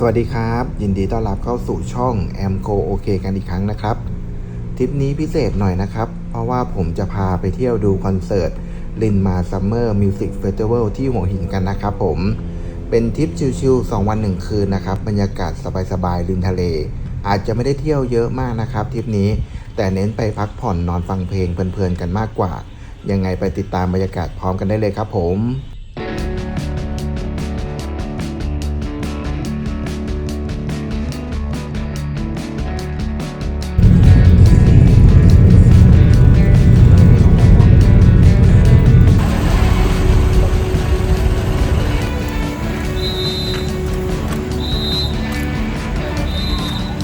สวัสดีครับ ยินดีต้อนรับเข้าสู่ช่อง a m c o OK กันอีกครั้งนะครับทริปนี้พิเศษหน่อยนะครับ เพราะว่าผมจะพาไปเที่ยวดูคอนเสิร์ตลินมาซัมเมอร์มิวสิกเฟสติวัลที่หัวหินกันนะครับผมเป็นทริปชิลๆ2 วัน 1 คืนนะครับ บรรยากาศสบายๆริมทะเล อาจจะไม่ได้เที่ยวเยอะมากนะครับทริปนี้ แต่เน้นไปพักผ่อนนอนฟังเพลงเพลินๆกันมากกว่า ยังไงไปติดตามบรรยากาศพร้อมกันได้เลยครับผม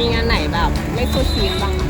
มีงานไหนแบบ ไม่สู้ชีวิตบ้าง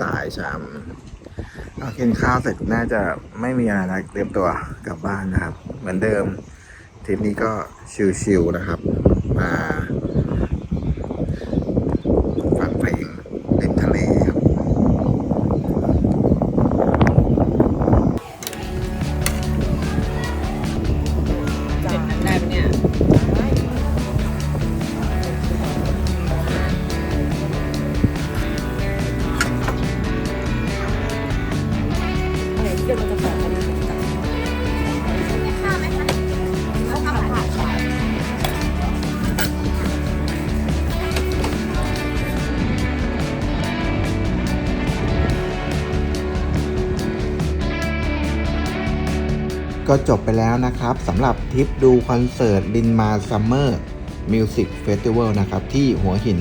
สายๆชามเรากินข้าวเสร็จน่าจะไม่มีอะไรเตรียมตัวกลับบ้านนะครับ เหมือนเดิมทริปนี้ก็ชิลๆนะครับ มา ก็จบไปแล้วนะครับสำหรับทริปดูคอนเสิร์ตลินมาซัมเมอร์มิวสิกเฟสติวัลนะครับ ที่หัวหิน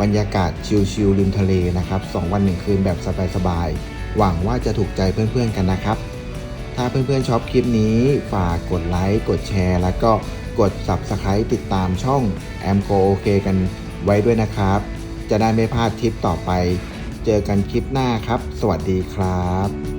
บรรยากาศชิลๆริมทะเลนะครับ 2 วัน1คืนแบบสบายๆ หวังว่าจะถูกใจเพื่อนๆกันนะครับ ถ้าเพื่อนๆชอบคลิปนี้ ฝากกดไลค์กดแชร์ แล้วก็กด Subscribe ติดตามช่อง a m c o OK กันไว้ด้วยนะครับ จะได้ไม่พลาดทริปต่อไป เจอกันคลิปหน้าครับ สวัสดีครับ